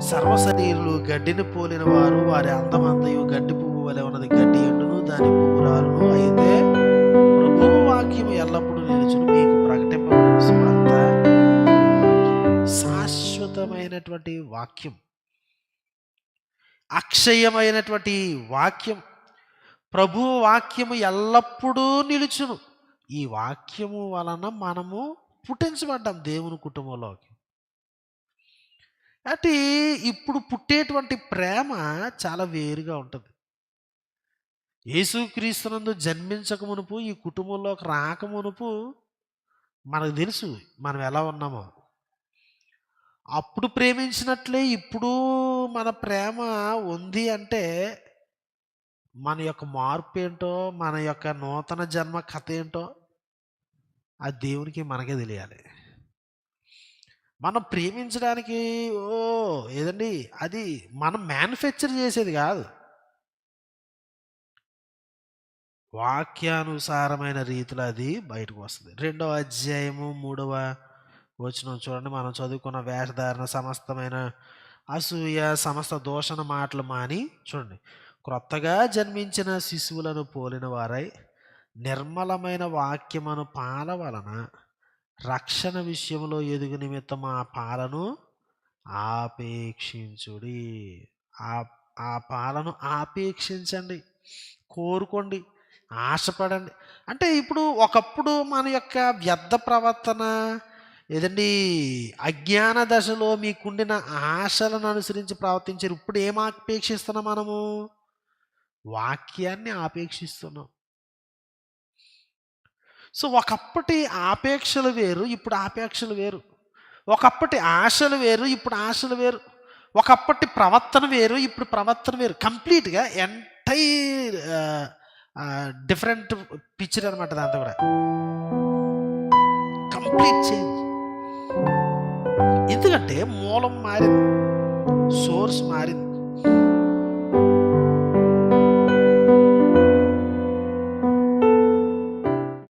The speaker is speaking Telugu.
సర్వశరీరులు గడ్డిని పోలిన వారు వారి అందమంతయు గడ్డి పువ్వు వలె ఉన్నది. గడ్డి ఎండును దాని పువ్వు రాలును అయితే ప్రభు వాక్యం ఎల్లప్పుడూ నిలుచును. మీకు ప్రకటింపబడిన శాశ్వతమైనటువంటి వాక్యం. అక్షయమైనటువంటి వాక్యం. ప్రభు వాక్యము ఎల్లప్పుడూ నిలుచును. ఈ వాక్యము వలన మనము పుట్టించబడ్డాం దేవుని కుటుంబంలోకి. అంటే ఇప్పుడు పుట్టేటువంటి ప్రేమ చాలా వేరుగా ఉంటుంది. యేసుక్రీస్తునందు జన్మించక మునుపు ఈ కుటుంబంలోకి రాక మునుపు మనకు తెలుసు మనం ఎలా ఉన్నామో. అప్పుడు ప్రేమించినట్లే ఇప్పుడు మన ప్రేమ ఉంది అంటే మన యొక్క మార్పు ఏంటో మన యొక్క నూతన జన్మ కథ ఏంటో ఆ దేవునికి మనకే తెలియాలి. మనం ప్రేమించడానికి ఓ ఏదండి? అది మనం మ్యానుఫ్యాక్చర్ చేసేది కాదు. వాక్యానుసారమైన రీతిలో అది బయటకు వస్తుంది. రెండవ అధ్యాయము మూడవ వచ్చిన చూడండి. మనం చదువుకున్న వేషధారణ సమస్తమైన అసూయ సమస్త దోషణ మాటలు మాని చూడండి. క్రొత్తగా జన్మించిన శిశువులను పోలిన వారై నిర్మలమైన వాక్యమును పాల వలన రక్షణ విషయంలో ఎదుగు నిమిత్తం ఆ పాలను ఆపేక్షించుడి. ఆ ఆ పాలను ఆపేక్షించండి. కోరుకోండి. ఆశపడండి. అంటే ఇప్పుడు ఒకప్పుడు మన యొక్క వ్యర్థ ప్రవర్తన ఏదండి అజ్ఞాన దశలో మీకుండిన ఆశలను అనుసరించి ప్రవర్తించారు. ఇప్పుడు ఏం ఆపేక్షిస్తున్నాం మనము? వాక్యాన్ని ఆపేక్షిస్తున్నాం. సో ఒకప్పటి ఆపేక్షలు వేరు ఇప్పుడు ఆపేక్షలు వేరు. ఒకప్పటి ఆశలు వేరు ఇప్పుడు ఆశలు వేరు. ఒకప్పటి ప్రవర్తన వేరు ఇప్పుడు ప్రవర్తన వేరు. కంప్లీట్గా ఎంటైర్ డిఫరెంట్ పిక్చర్ అనమాట దాంతో కూడా. Complete change. ఎందుకంటే మూలం మారింది సోర్స్ మారింది.